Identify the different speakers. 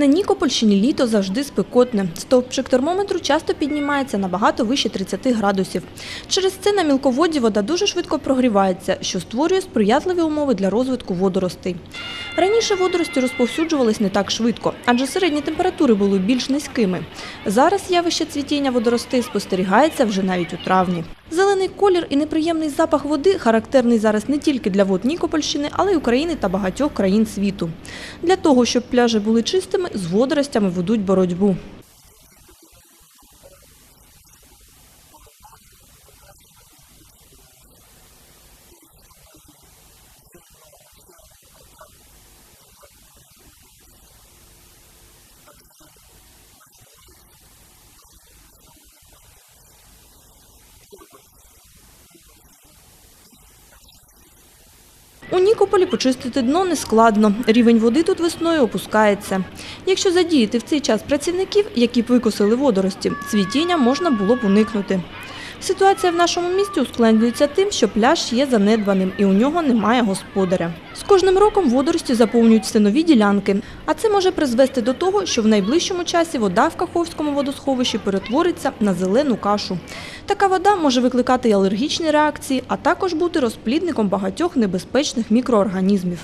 Speaker 1: На Нікопольщині літо завжди спекотне. Стовпчик термометру часто піднімається набагато вище 30 градусів. Через це на мілководді вода дуже швидко прогрівається, що створює сприятливі умови для розвитку водоростей. Раніше водорості розповсюджувались не так швидко, адже середні температури були більш низькими. Зараз явище цвітіння водоростей спостерігається вже навіть у травні. Зелений колір і неприємний запах води характерний зараз не тільки для вод Нікопольщини, але й України та багатьох країн світу. Для того, щоб пляжі були чистими, з водоростями ведуть боротьбу. У Нікополі почистити дно нескладно. Рівень води тут весною опускається. Якщо задіяти в цей час працівників, які б викосили водорості, цвітіння можна було б уникнути. Ситуація в нашому місті ускладнюється тим, що пляж є занедбаним і у нього немає господаря. З кожним роком водорості заповнюють все нові ділянки, а це може призвести до того, що в найближчому часі вода в Каховському водосховищі перетвориться на зелену кашу. Така вода може викликати й алергічні реакції, а також бути розплідником багатьох небезпечних мікроорганізмів.